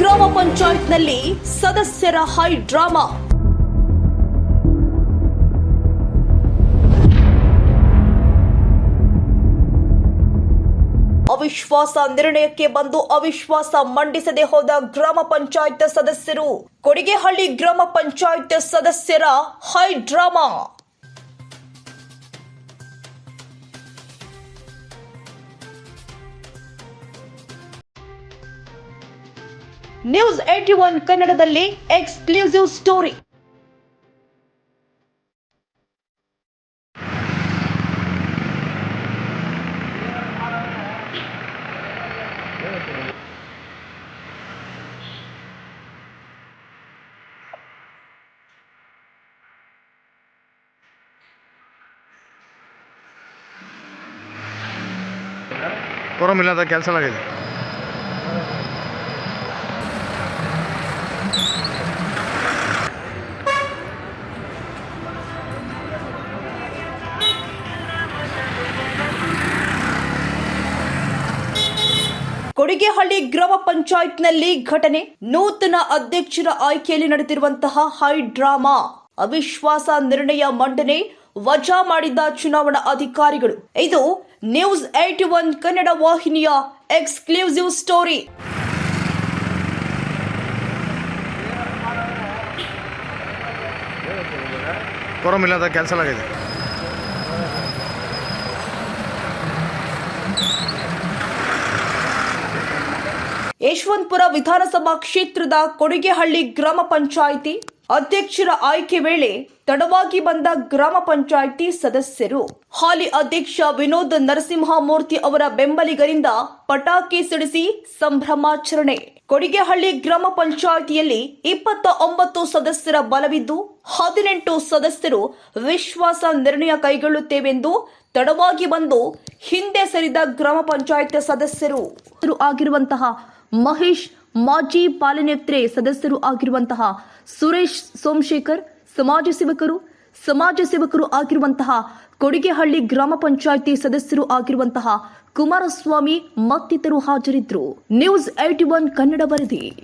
ಗ್ರಾಮ ಪಂಚಾಯತ್ನಲ್ಲಿ ಸದಸ್ಯರ high drama. ಅವಿಶ್ವಾಸ ನಿರ್ಣಯಕ್ಕೆ ಬಂದು ಅವಿಶ್ವಾಸ ಮಂಡಿಸದೆ ಹೋದ ಗ್ರಾಮ ಪಂಚಾಯತ್ ಸದಸ್ಯರು, ಕೊಡಿಗೆಹಳ್ಳಿ ಗ್ರಾಮ ಪಂಚಾಯತ್ ಸದಸ್ಯರ high drama. News eighty one ಕನ್ನಡದಲ್ಲಿ ಎಕ್ಸ್ಕ್ಲೂಸಿವ್ ಸ್ಟೋರಿ ಫೋರಮ್ ಇಲ್ಲದ ಕ್ಯಾನ್ಸಲ್ ಆಗಿದೆ ಕೊಡಿಗೆಹಳ್ಳಿ ಗ್ರಾಮ ಪಂಚಾಯತ್ನಲ್ಲಿ ಘಟನೆ. ನೂತನ ಅಧ್ಯಕ್ಷರ ಆಯ್ಕೆಯಲ್ಲಿ ನಡೆದಿರುವಂತಹ ಹೈ ಡ್ರಾಮಾ. ಅವಿಶ್ವಾಸ ನಿರ್ಣಯ ಮಂಡನೆ. ವಜಾ ಮಾಡಿದ ಚುನಾವಣಾ ಅಧಿಕಾರಿಗಳು. ಇದು ನ್ಯೂಸ್ ಏಟಿ ಒನ್ ಕನ್ನಡ ವಾಹಿನಿಯ ಎಕ್ಸ್ಕ್ಲೂಸಿವ್ ಸ್ಟೋರಿ. ಫೋರಮ್ ಕ್ಯಾನ್ಸಲ್ ಆಗಿದೆ. ಯಶವಂತಪುರ ವಿಧಾನಸಭಾ ಕ್ಷೇತ್ರದ ಕೊಡಿಗೆಹಳ್ಳಿ ಗ್ರಾಮ ಪಂಚಾಯಿತಿ ಅಧ್ಯಕ್ಷರ ಆಯ್ಕೆ ವೇಳೆ ತಡವಾಗಿ ಬಂದ ಗ್ರಾಮ ಪಂಚಾಯಿತಿ ಸದಸ್ಯರು. ಹಾಲಿ ಅಧ್ಯಕ್ಷ ವಿನೋದ್ ನರಸಿಂಹಮೂರ್ತಿ ಅವರ ಬೆಂಬಲಿಗರಿಂದ ಪಟಾಕಿ ಸಿಡಿಸಿ ಸಂಭ್ರಮಾಚರಣೆ. ಕೊಡಿಗೆಹಳ್ಳಿ ಗ್ರಾಮ ಪಂಚಾಯಿತಿಯಲ್ಲಿ ಇಪ್ಪತ್ತ ಒಂಬತ್ತು ಸದಸ್ಯರ ಬಲವಿದ್ದು, ಹದಿನೆಂಟು ಸದಸ್ಯರು ವಿಶ್ವಾಸ ನಿರ್ಣಯ ಕೈಗೊಳ್ಳುತ್ತೇವೆಂದು ತಡವಾಗಿ ಬಂದು ಹಿಂದೆ ಸರಿದ ಗ್ರಾಮ ಪಂಚಾಯತ್ ಸದಸ್ಯರು. ಆಗಿರುವಂತಹ ಮಹೇಶ್ ಮಾಜಿ ಪಾಲನೇತ್ರೆ ಸದಸ್ಯರು ಆಗಿರುವಂತಹ ಸುರೇಶ್ ಸೋಮಶೇಖರ್, ಸಮಾಜ ಸೇವಕರು ಸಮಾಜ ಸೇವಕರು ಆಗಿರುವಂತಹ ಕೊಡಿಗೆಹಳ್ಳಿ ಗ್ರಾಮ ಪಂಚಾಯಿತಿ ಸದಸ್ಯರು ಆಗಿರುವಂತಹ ಕುಮಾರಸ್ವಾಮಿ ಮತ್ತಿತರು ಹಾಜರಿದ್ದರು. ನ್ಯೂಸ್ ಏಟಿ ಒನ್ ಕನ್ನಡ ವರದಿ.